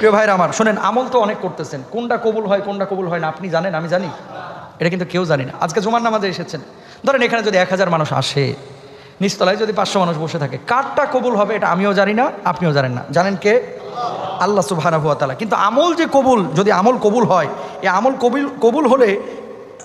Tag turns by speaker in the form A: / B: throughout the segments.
A: প্রিয় ভাইরা আমার, শোনেন, আমল তো অনেক করতেছেন। কোনটা কবুল হয়, কোনটা কবুল হয় না, আপনি জানেন, আমি জানি। এটা কিন্তু কেউ জানি না। আজকে জুমার নামাজে এসেছেন। ধরেন, এখানে যদি এক হাজার মানুষ আসে, নিচতলায় যদি পাঁচশো মানুষ বসে থাকে, কারটা কবুল হবে এটা আমিও জানি না, আপনিও জানেন না। জানেন কে? আল্লাহ সুবাহ কিন্তু আমল যে কবুল, যদি আমল কবুল হয়, এই আমল কবুল কবুল হলে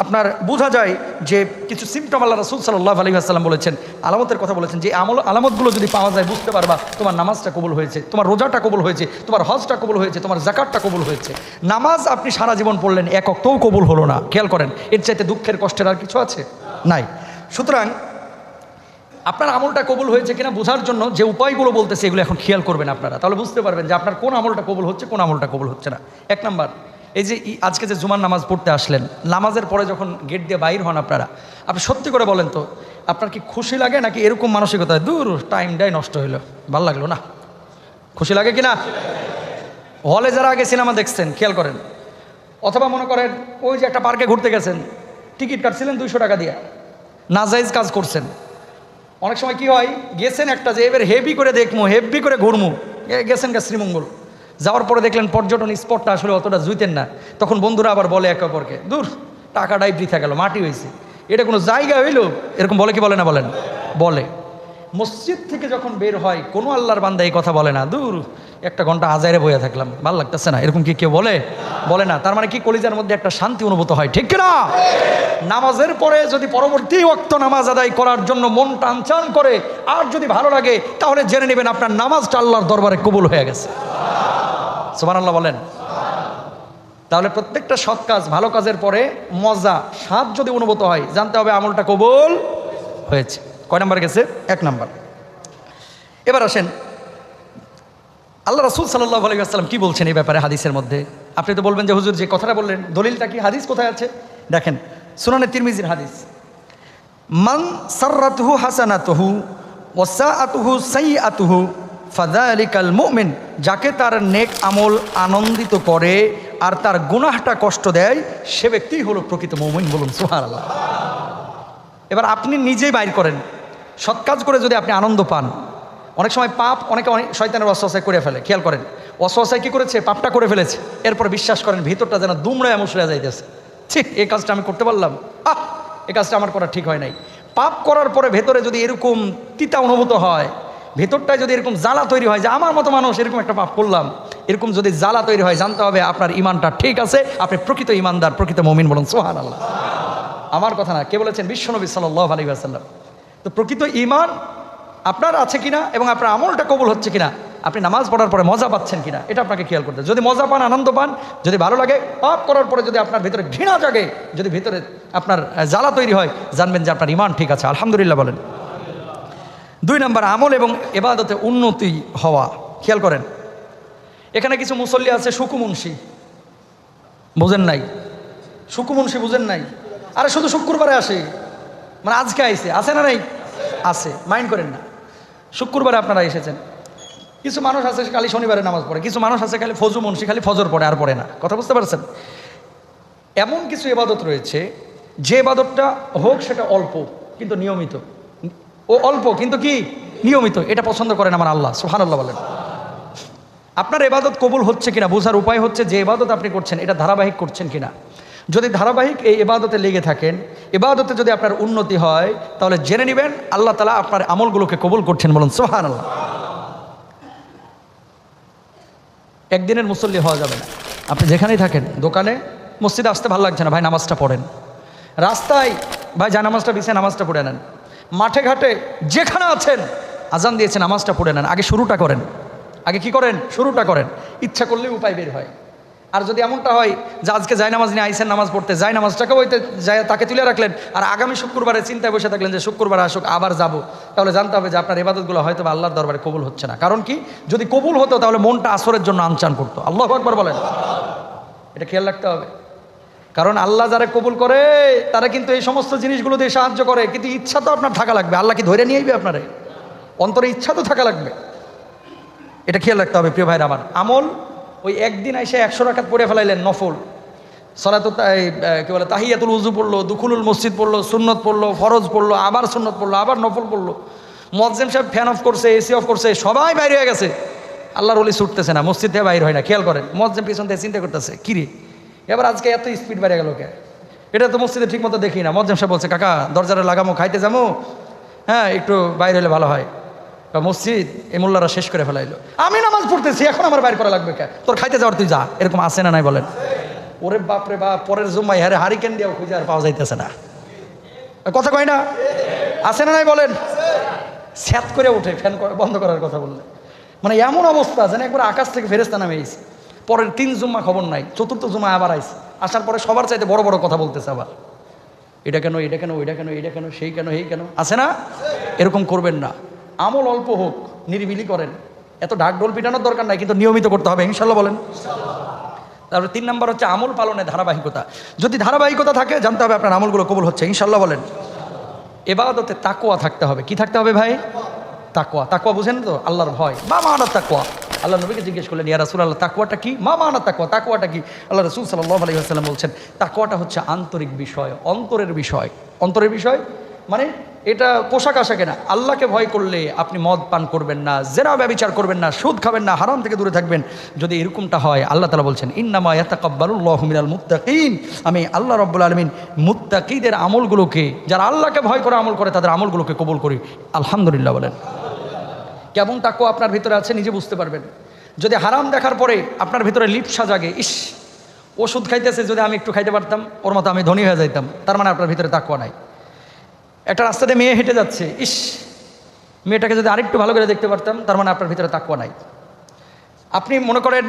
A: আপনার বোঝা যায় যে কিছু সিমটম আল্লাহ রসুল সাল্লাহ আলী আসসালাম বলেছেন, আলামতের কথা বলেছেন যে আমল, আলামতগুলো যদি পাওয়া যায় বুঝতে পারবা তোমার নামাজটা কবুল হয়েছে, তোমার রোজাটা কবুল হয়েছে, তোমার হজটা কবুল হয়েছে, তোমার জাকাতটা কবুল হয়েছে। নামাজ আপনি সারা জীবন পড়লেন, এক অক্তও কবুল হলো না। খেয়াল করেন, এর চাইতে দুঃখের, কষ্টের আর কিছু আছে? নাই। সুতরাং আপনার আমলটা কবুল হয়েছে কিনা বোঝার জন্য যে উপায়গুলো বলতেছে, এগুলো এখন খেয়াল করবেন আপনারা। তাহলে বুঝতে পারবেন যে আপনার কোন আমলটা কবুল হচ্ছে, কোন আমলটা কবুল হচ্ছে না। এক নাম্বার এই যে আজকে যে জুমার নামাজ পড়তে আসলেন, নামাজের পরে যখন গেট দিয়ে বাইর হন আপনারা, আপনি সত্যি করে বলেন তো, আপনার কি খুশি লাগে নাকি এরকম মানসিকতা? দূর টাইমটাই নষ্ট হইল। ভালো লাগল না? খুশি লাগে কি না হলে যারা আগে সিনেমা দেখছেন, খেয়াল করেন। অথবা মনে করেন, ওই যে একটা পার্কে ঘুরতে গেছেন টিকিট কাটছিলেন দুইশো টাকা দিয়ে। নাজাইজ কাজ করছেন। অনেক সময় কি হয়, গেছেন একটা যে এবার হেভি করে দেখমু হেভি করে ঘুরমু। গেছেন গা শ্রীমঙ্গল। যাওয়ার পরে দেখলেন পর্যটন স্পটটা আসলে অতটা জুইতেন না। তখন বন্ধুরা আবার বলে একে অপরকে, দূর টাকাটাই বৃথা গেল, মাটি হয়েছে। এটা কোনো জায়গা হইল? এরকম বলে কি বলে না বলেন? বলে। মসজিদ থেকে যখন বের হয়, কোনো আল্লাহর বান্দা এই কথা বলে না, দূর, একটা ঘণ্টা আজাইরে বইয়া থাকলাম, ভালো লাগতেছে না। এরকম কি কেউ বলে? বলে না। তার মানে কি কলিজার মধ্যে একটা শান্তি অনুভূত হয়, ঠিক না নামাজের পরে যদি পরবর্তী ওয়াক্ত নামাজ আদায় করার জন্য মন টানচান করে, আর যদি ভালো লাগে, তাহলে জেনে নেবেন আপনার নামাজটা আল্লাহর দরবারে কবুল হয়ে গেছে। সোমান আল্লাহ বলেন। তাহলে প্রত্যেকটা সৎ কাজ ভালো কাজের পরে মজা, স্বাদ যদি অনুভূত হয়, জানতে হবে আমলটা কবুল হয়েছে। কয় নাম্বার গেছে? এক নাম্বার। এবার আসেন, আল্লাহ রাসুল সাল্লাহ আলাইসাল্লাম কি বলছেন এই ব্যাপারে হাদিসের মধ্যে? আপনি তো বলবেন যে, হুজুর, যে কথাটা বললেন, দলিলটা কি হাদিস কোথায় আছে? দেখেন, সুনানে তিরমিজির হাদিস। মান সার্রাতুহু হাসানাতুহু ওসা আতুহু সাই আতুহু ফাদা আলিকাল মুমিন, যাকে তার নেক আমল আনন্দিত করে আর তার গুনাহটা কষ্ট দেয়, সে ব্যক্তিই হলো প্রকৃত মৌমিন বলুন সুহার আল্লাহ এবার আপনি নিজেই বাইর করেন। সৎ কাজ করে যদি আপনি আনন্দ পান, অনেক সময় পাপ অনেকে অনেক শয়তানের অসহায় করে ফেলে, খেয়াল করেন। অসহায় কি করেছে? পাপটা করে ফেলেছে। এরপর বিশ্বাস করেন, ভিতরটা যেন দুমড়ে মুসড়ে যাইতেছে। ঠিক এই কাজটা আমি করতে পারলাম। আহ এই কাজটা আমার করা ঠিক হয় নাই। পাপ করার পরে ভেতরে যদি এরকম তিতা অনুভূত হয় ভেতরটায় যদি এরকম জ্বালা তৈরি হয়, যে আমার মতো মানুষ এরকম একটা পাপ করলাম, এরকম যদি জ্বালা তৈরি হয়, জানতে হবে আপনার ইমানটা ঠিক আছে, আপনি প্রকৃত ইমানদার, প্রকৃত মমিন বলুন সোহান আল্লাহ আমার কথা না, কে বলেছেন? বিশ্বনবী সাল্লাহ আলী আসাল্লাম তো প্রকৃত ইমান আপনার আছে কিনা এবং আপনার আমলটা কবুল হচ্ছে কিনা, আপনি নামাজ পড়ার পরে মজা পাচ্ছেন কিনা, এটা আপনাকে খেয়াল করতে যদি মজা পান, আনন্দ পান, যদি ভালো লাগে, পাপ করার পরে যদি আপনার ভিতরে ঘৃণা জাগে, যদি ভিতরে আপনার জ্বালা তৈরি হয়, জানবেন যে আপনার ইমান ঠিক আছে। আলহামদুলিল্লাহ বলেন। দুই নম্বর আমল এবং এবাদতে উন্নতি হওয়া। খেয়াল করেন। এখানে কিছু মুসল্লি আছে সুকুমুন্সি। বোঝেন নাই? সুকুমুন্সি বুঝেন নাই? আরে শুধু শুক্রবারে আসে। মানে আজকে আইসে আছে না নাই? আছে। মাইন্ড করেন না। শুক্রবারে আপনারা এসেছেন। কিছু মানুষ আছে, খালি শনিবারে নামাজ পড়ে। কিছু মানুষ আছে, খালি ফজু মুন্সি, খালি ফজর পড়ে, আর পড়ে না। কথা বুঝতে পারছেন? এমন কিছু এবাদত রয়েছে, যে এবাদতটা হোক সেটা অল্প, কিন্তু নিয়মিত। ও অল্প, কিন্তু কি? নিয়মিত। এটা পছন্দ করেন আমার আল্লাহ সুহানাল্লাহ বলেন। আপনার এবাদত কবুল হচ্ছে কিনা, বোঝার উপায় হচ্ছে যে এবাদত আপনি করছেন, এটা ধারাবাহিক করছেন কিনা। যদি ধারাবাহিক এই এবাদতে লেগে থাকেন, এবাদতে যদি আপনার উন্নতি হয়, তাহলে জেনে নেবেন আল্লাহ তালা আপনার আমলগুলোকে কবুল করছেন বলুন সোহান আল্লাহ একদিনের মুসল্লি হওয়া যাবে না। আপনি যেখানেই থাকেন, দোকানে, মসজিদে আসতে ভালো লাগছে না, ভাই, নামাজটা পড়েন। রাস্তায়, ভাই, যা নামাজটা বিছে নামাজটা পড়ে নেন। মাঠে ঘাটে যেখানে আছেন, আজান দিয়েছেন, নামাজটা পড়ে নেন। আগে শুরুটা করেন। আগে কি করেন? শুরুটা করেন। ইচ্ছা করলে উপায় বের হয়। আর যদি এমনটা হয় যে আজকে যাই নামাজ নিয়ে আইসেন, নামাজ পড়তে যাই নামাজটাকে ওইতে যায় তাকে তুলে রাখলেন, আর আগামী শুক্রবারে চিন্তায় বসে থাকলেন যে শুক্রবার আসুক, আবার যাব, তাহলে জানতে হবে যে আপনার এবাদতগুলো হয়তো আল্লাহর দরবারে কবুল হচ্ছে না। কারণ কি? যদি কবুল হতো, তাহলে মনটা আসরের জন্য আনচান করতো। আল্লাহ একবার বলেন। এটা খেয়াল রাখতে হবে। কারণ আল্লাহ যারা কবুল করে, তারা কিন্তু এই সমস্ত জিনিসগুলো দিয়ে সাহায্য করে। কিন্তু ইচ্ছা তো আপনার থাকা লাগবে। আল্লাহ কি ধরে নিয়ে আইবে আপনারে? অন্তরে ইচ্ছা তো থাকা লাগবে। এটা খেয়াল রাখতে হবে প্রিয় ভাইরা আমার। আমল, ওই একদিন এসে একশো রাখাত পড়ে ফেলাইলেন নফল। সলাত কি বলে, তাহিয়াতুল উজু পড়ল, দুখুলুল মসজিদ পড়ল, সুন্নত পড়ল, ফরজ পড়ল, আবার সুন্নত পড়ল, আবার নফল পড়ল। মজ্জেম সাহেব ফ্যান অফ করছে এসি অফ করছে, সবাই বাইরে হয়ে গেছে। আল্লাহর অলি ছুটতেছে না, মসজিদ থেকে বাইর হয় না, খেয়াল করেন। মসজিদ পিছন থেকে চিন্তা করতেছে, কিরে? এবার আজকে এত স্পিড বেড়ে গেল কে? এটা তো মসজিদে ঠিক মতো দেখি না। মজ্জাম সাহেব বলছে, কাকা, দরজাটা লাগামো, খাইতে যাব হ্যাঁ একটু বাইরে হলে ভালো হয়। মসজিদ, এই মোল্লারা শেষ করে ফেলাইলো। আমি নামাজ পড়তেছি, এখন আমার বাইর করা লাগবে কে? তোর খাইতে যাওয়ার তুই যা, এরকম আসে না নাই বলেন? ওরে বাপরে বা পরের জুম্মাই হারে হারিকেন দিয়েও খুঁজে আর পাওয়া যাইতেছে না। কথা কয় না? আসে না নাই বলেন? স্যাত করে ওঠে ফ্যান বন্ধ করার কথা বললে। মানে এমন অবস্থা, যেন একবার আকাশ থেকে ফেরেস্তা নামে পরের তিন জুম্মা খবর নাই, চতুর্থ জুম্মা আবার আইসে আসার পরে সবার চাইতে বড় বড় কথা বলতেছে আবার। এটা কেন এটা কেন এটা কেন এটা কেন, সেই কেন এই কেন, আছে না? এরকম করবেন না। আমল অল্প হোক, নিরিবিলি করেন। এত ঢাক ঢোল পিটানোর দরকার নাই, কিন্তু নিয়মিত করতে হবে, ইনশাল্লাহ বলেন। তারপরে তিন নম্বর হচ্ছে আমল পালনে ধারাবাহিকতা। যদি ধারাবাহিকতা থাকে, জানতে হবে আপনার আমলগুলো কবুল হচ্ছে, ইনশাল্লাহ বলেন। এবাদতে তাকোয়া থাকতে হবে। কি থাকতে হবে ভাই? তাকোয়া তাকোয়া বুঝেন তো? আল্লাহর ভয়। মা মানার তাকোয়া আল্লাহ নবীকে জিজ্ঞেস করলেন, ইয়া রাসুল আল্লাহ তাকুয়াটা কি? মা মানার তাকোয়া তাকুয়াটা কি? আল্লাহ রসুল সাল্লাহ আলী আসসালাম বলছেন তাকুয়াটা হচ্ছে আন্তরিক বিষয়, অন্তরের বিষয়। অন্তরের বিষয়? মানে এটা পোশাক আশাকে না। আল্লাহকে ভয় করলে আপনি মদ পান করবেন না, জেনা ব্যবচার করবেন না, সুদ খাবেন না, হারাম থেকে দূরে থাকবেন। যদি এরকমটা হয়, আল্লাহ তালা বলছেন, ইন্নামা ইয়াতাকাব্বালুল্লাহ মিনাল মুত্তাকিন। আমি আল্লাহ রব্বুল আলমিন মুত্তাকিদের আমলগুলোকে, যারা আল্লাহকে ভয় করে আমল করে, তাদের আমলগুলোকে কবুল করি। আলহামদুলিল্লাহ বলেন। কেমন তাকু আপনার ভিতরে আছে নিজে বুঝতে পারবেন। যদি হারাম দেখার পরে আপনার ভিতরে লিপসা জাগে ইস, ওষুধ খাইতেছে, যদি আমি একটু খাইতে পারতাম, ওর মতো আমি ধনী হয়ে যাইতাম, তার মানে আপনার ভিতরে তাকুয়া নাই। একটা রাস্তাতে মেয়ে হেঁটে যাচ্ছে, ইস, মেয়েটাকে যদি আরেকটু ভালো করে দেখতে পারতাম, তার মানে আপনার ভিতরে তাকুয়া নাই। আপনি মনে করেন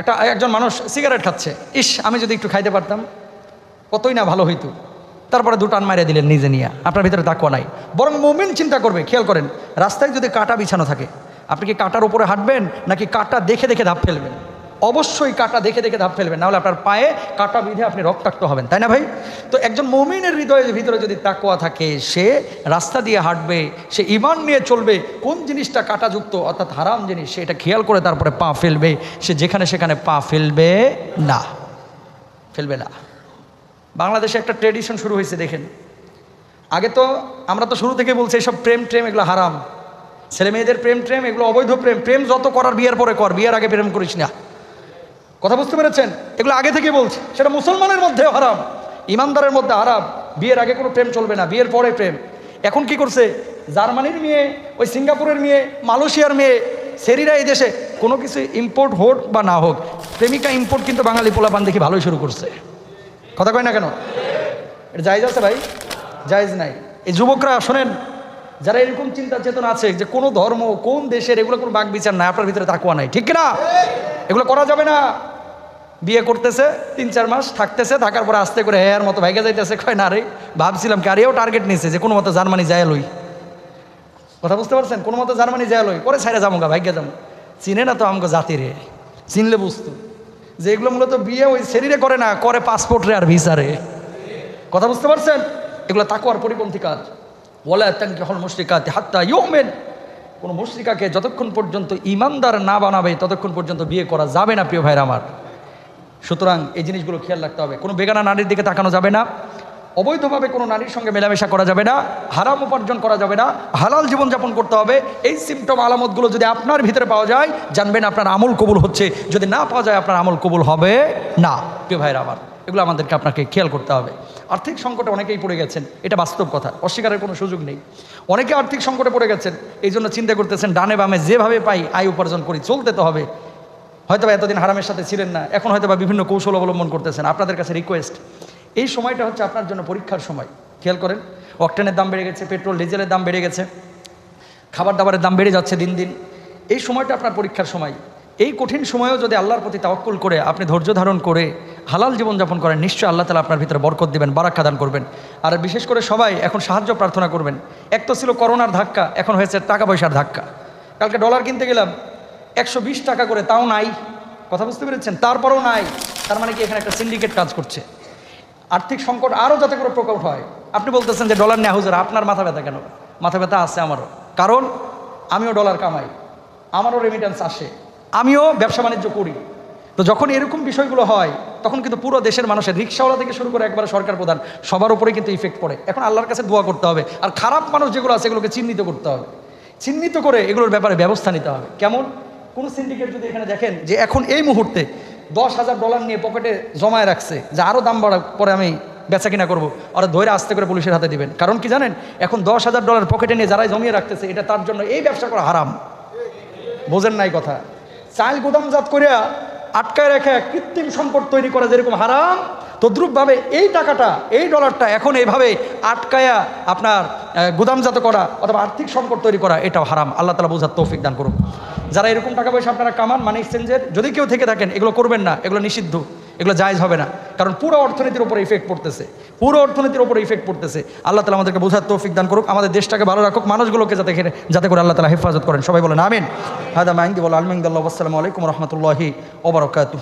A: একটা, একজন মানুষ সিগারেট খাচ্ছে, ইস, আমি যদি একটু খাইতে পারতাম, কতই না ভালো হইতো। তারপরে দুটান মারিয়ে দিলেন নিজে নিয়ে। আপনার ভিতরে তাকুয়া নাই। বরং মুমিন চিন্তা করবে, খেয়াল করেন, রাস্তায় যদি কাটা বিছানো থাকে, আপনি কি কাটার উপরে হাঁটবেন নাকি কাটা দেখে দেখে ধাপ ফেলবেন? অবশ্যই কাটা দেখে দেখে ধাপ ফেলবেন, নাহলে আপনার পায়ে কাটা বিধে আপনি রক্তাক্ত হবেন, তাই না ভাই? তো একজন মমিনের হৃদয়ের ভিতরে যদি তাকুয়া থাকে, সে রাস্তা দিয়ে হাঁটবে, সে ইমান নিয়ে চলবে, কোন জিনিসটা কাটাযুক্ত অর্থাৎ হারাম জিনিস, সে এটা খেয়াল করে তারপরে পা ফেলবে, সে যেখানে সেখানে পা ফেলবে না। ফেলবে না। বাংলাদেশে একটা ট্রেডিশন শুরু হয়েছে, দেখেন। আগে তো আমরা তো শুরু থেকে বলছি, এসব প্রেম ট্রেম, এগুলো হারাম। ছেলে মেয়েদের প্রেম ট্রেম, এগুলো অবৈধ প্রেম। প্রেম যত করার বিয়ের পরে কর, বিয়ের আগে প্রেম করিস না। কথা বুঝতে পেরেছেন? এগুলো আগে থেকে বলছি। সেটা মুসলমানের মধ্যেও হারাম, ইমানদারের মধ্যে হারাম। বিয়ের আগে কোনো প্রেম চলবে না, বিয়ের পরে প্রেম। এখন কি করছে? জার্মানির মেয়ে, ওই সিঙ্গাপুরের মেয়ে, মালয়েশিয়ার মেয়ে, সেরিরা এই দেশে কোনো কিছু ইম্পোর্ট হোক বা না হোক, প্রেমিকা ইম্পোর্ট কিন্তু বাঙালি পোলাপান দেখি ভালোই শুরু করছে। কথা কয় না কেন? এটা জায়জ আছে ভাই? জায়জ নাই। এই যুবকরা শোনেন, যারা এরকম চিন্তা চেতনা আছে যে কোনো ধর্ম, কোন দেশের এগুলো কোনো বাক বিচার নাই, আপনার ভিতরে তাকুয়া নাই, ঠিক না এগুলো করা যাবে না। বিয়ে করতেছে, তিন চার মাস থাকতেছে, থাকার পরে আস্তে করে হ্যাঁ মতো ভাইগে যাইতেছে। কয় না রে, ভাবছিলাম কি আরেও টার্গেট নিয়েছে যে কোনো মতো জার্মানি যায় লই। কথা বুঝতে পারছেন? কোনো মতো জার্মানি যায় লই, পরে ছাইরা যাব গা ভাগ্যে যাব চিনে না তো আমাকে জাতি রে। চিনলে বুঝতো। যে এগুলো মূলত বিয়ে ওই শরীরে করে না, করে পাসপোর্ট আর ভিসা রে কথা বুঝতে পারছেন? এগুলো তাকুয়ার পরিপন্থী কাজ। বলে তাঙ্কি হল মুশ্রিকাতে হাত্তা ইউমেন। কোনো মুশ্রিকাকে যতক্ষণ পর্যন্ত ইমানদার না বানাবে, ততক্ষণ পর্যন্ত বিয়ে করা যাবে না, প্রিয় ভাইরা আমার। সুতরাং এই জিনিসগুলো খেয়াল রাখতে হবে। কোনো বেগানা নারীর দিকে তাকানো যাবে না। অবৈধভাবে কোনো নারীর সঙ্গে মেলামেশা করা যাবে না, হারাম উপার্জন করা যাবে না, হালাল জীবনযাপন করতে হবে। এই সিমটম আলামতগুলো যদি আপনার ভিতরে পাওয়া যায়, জানবেন আপনার আমল কবুল হচ্ছে। যদি না পাওয়া যায়, আপনার আমল কবুল হবে না। প্রিয় ভাইরা আমার, এগুলো আমাদেরকে আপনাকে খেয়াল করতে হবে। আর্থিক সংকটে অনেকেই পড়ে গেছেন, এটা বাস্তব কথা, অস্বীকারের কোনো সুযোগ নেই। অনেকে আর্থিক সংকটে পড়ে গেছেন, এই জন্য চিন্তা করতেছেন, ডানে বামে যেভাবে পাই আয় উপার্জন করি, চলতে তো হবে। হয়তো এতদিন হারামের সাথে ছিলেন না, এখন হয়তো বা বিভিন্ন কৌশল অবলম্বন করতেছেন। আপনাদের কাছে রিকোয়েস্ট এই সময়টা হচ্ছে আপনার জন্য পরীক্ষার সময়। খেয়াল করেন, অকটেনের দাম বেড়ে গেছে, পেট্রোল, ডিজেলের দাম বেড়ে গেছে, খাবার দাবারের দাম বেড়ে যাচ্ছে দিন দিন। এই সময়টা আপনার পরীক্ষার সময়। এই কঠিন সময়েও যদি আল্লাহর প্রতি তাওয়াক্কুল করে, আপনি ধৈর্য ধারণ করে, হালাল জীবনযাপন করেন, নিশ্চয়ই আল্লাহ তালা আপনার ভিতরে বরকত দিবেন বারাক্কা দান করবেন। আর বিশেষ করে সবাই এখন সাহায্য প্রার্থনা করবেন। এক তো ছিল করোনার ধাক্কা, এখন হয়েছে টাকা পয়সার ধাক্কা। কালকে ডলার কিনতে গেলাম, একশো বিশ টাকা করে, তাও নাই। কথা বুঝতে পেরেছেন? তারপরেও নাই। তার মানে কি এখানে একটা সিন্ডিকেট কাজ করছে। আর্থিক সংকট আরও যাতে করে প্রকট হয়। আপনি বলতেছেন যে ডলার নেওয়া হুজুর, আপনার মাথা ব্যথা কেন? মাথা ব্যথা আছে আমারও। কারণ আমিও ডলার কামাই, আমারও রেমিটেন্স আসে, আমিও ব্যবসা বাণিজ্য করি। তো যখন এরকম বিষয়গুলো হয়, তখন কিন্তু পুরো দেশের মানুষের রিক্সাওয়ালা থেকে শুরু করে একবারে সরকার প্রধান, সবার উপরে কিন্তু ইফেক্ট পড়ে। এখন আল্লাহর কাছে দোয়া করতে হবে, আর খারাপ মানুষ যেগুলো আছে এগুলোকে চিহ্নিত করতে হবে। চিহ্নিত করে এগুলোর ব্যাপারে ব্যবস্থা নিতে হবে। কেমন? কোন সিন্ডিকেট যদি এখানে দেখেন যে এখন এই মুহূর্তে দশ হাজার ডলার নিয়ে পকেটে জমায় রাখছে, যে আরও দাম বাড়া পরে আমি বেচা কিনা করব। আর ধৈর্য আস্তে করে পুলিশের হাতে দিবেন। কারণ কি জানেন, এখন দশ হাজার ডলার পকেটে নিয়ে যারাই জমিয়ে রাখতেছে, এটা তার জন্য এই ব্যবসা করা হারাম। বোঝেন নাই কথা। চাল গুদামজাত করিয়া আটকায় রেখে কৃত্রিম সম্পদ তৈরি করা যেরকম হারাম, তদ্রুপভাবে এই টাকাটা, এই ডলারটা এখন এইভাবে আটকায়া আপনার গুদামজাত করা অথবা আর্থিক সম্পদ তৈরি করা, এটাও হারাম। আল্লাহ তালা বোঝার তৌফিক দান করুন। যারা এরকম টাকা পয়সা আপনারা কামান, মানি এক্সচেঞ্জের যদি কেউ থেকে থাকেন, এগুলো করবেন না, এগুলো নিষিদ্ধ। এগুলো জায়জ হবে না। কারণ পুরো অর্থনীতির উপরে ইফেক্ট পড়তেছে। পুরো অর্থনীতির উপরে ইফেক্ট পড়তেছে। আল্লাহ তালা আমাদেরকে বোঝার তৌফিক দান করুক। আমাদের দেশটাকে ভালো রাখুক, মানুষগুলোকে যাতে যাতে করে আল্লাহ তালা হেফাজত করেন। সবাই বলেন, আমিন। হাদা মাহিন্দি বল আলমিন্দাল্লাহ আসসালামু আলাইকুম রহমতুল্লাহি ওবরকাত